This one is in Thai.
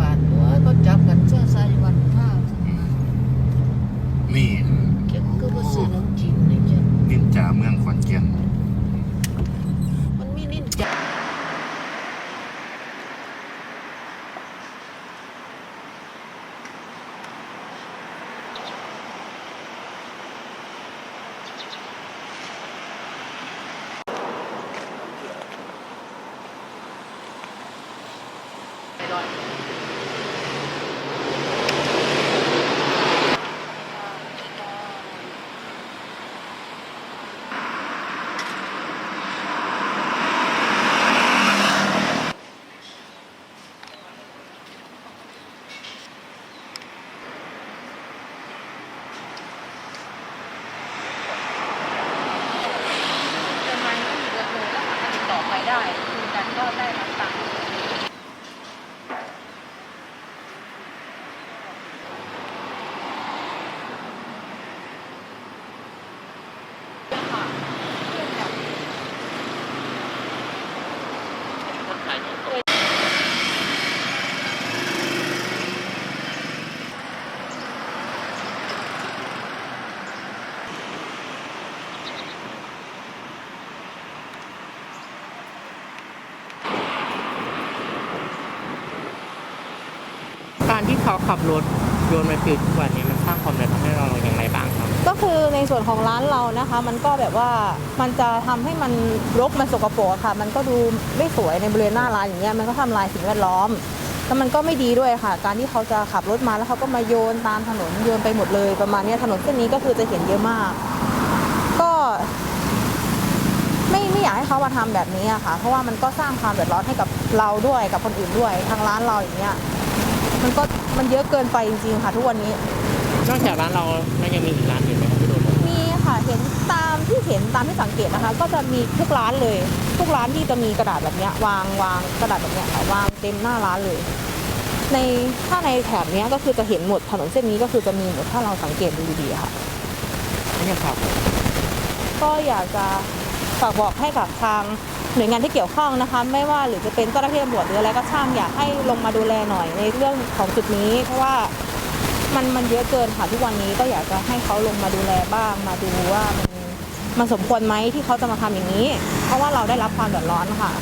บาทหัวก็จับกันเสื้อใส่วันข้าวนี่เก็บก็มาซื้อน้ำจิ้มนี่จ้ะนินจาเมืองขอนแก่นมันมีนินจาประมาณไม่กี่เดือนเลยแล้วค่ะก็ติดต่อไปได้คุยกันก็ได้รับตังค์ค่ะเรื่องแบบ การที่เขาขับรถโยนไปปิดกวันนี้ สร้างความเดือดร้อนให้เราอย่างไรบ้างครับ ก็คือในส่วนของร้านเรานะคะ มันก็แบบว่ามันจะทำให้มันรกมันสกปรกค่ะ มันก็ดูไม่สวยในบริเวณหน้าร้านอย่างเงี้ยมันก็ทำลายสิ่งแวดล้อมแล้วมันก็ไม่ดีด้วยค่ะ การที่เขาจะขับรถมาแล้วเขาก็มาโยนตามถนนโยนไปหมดเลยประมาณนี้ถนนเส้นนี้ก็คือจะเห็นเยอะมาก ก็ไม่ไม่อยากให้เขามาทำแบบนี้อะค่ะ เพราะว่ามันก็สร้างความเดือดร้อนให้กับเราด้วยกับคนอื่นด้วยทางร้านเราอย่างเงี้ยมันก็มันเยอะเกินไปจริงๆค่ะทุกวันนี้ นอกจากร้านเราแล้วยังมีอีกร้านอื่นไหมครับพี่โดนมีค่ะเห็นตามที่เห็นตามที่สังเกตนะคะ ก็จะมีทุกร้านเลย ทุกร้านที่จะมีกระดาษแบบเนี้ยวางวางกระดาษแบบเนี้ยค่ะวางเต็มหน้าร้านเลย ในถ้าในแถบเนี้ยก็คือจะเห็นหมดถนนเส้นนี้ก็คือจะมีหมดถ้าเราสังเกตดูดีๆค่ะไม่ยังครับก็อยากจะฝากบอกให้กับทางหน่วยงานที่เกี่ยวข้องนะคะ ไม่ว่าหรือจะเป็นเจ้าหน้าที่ตำรวจหรืออะไรก็ช่างอยากให้ลงมาดูแลหน่อยในเรื่องของจุดนี้ เพราะว่า มันมันเยอะเกินค่ะทุกวันนี้ก็อยากจะให้เขาลงมาดูแลบ้างมาดูว่ามันมันสมควรไหมที่เขาจะมาทำอย่างนี้ เพราะว่าเราได้รับความเดือดร้อนค่ะ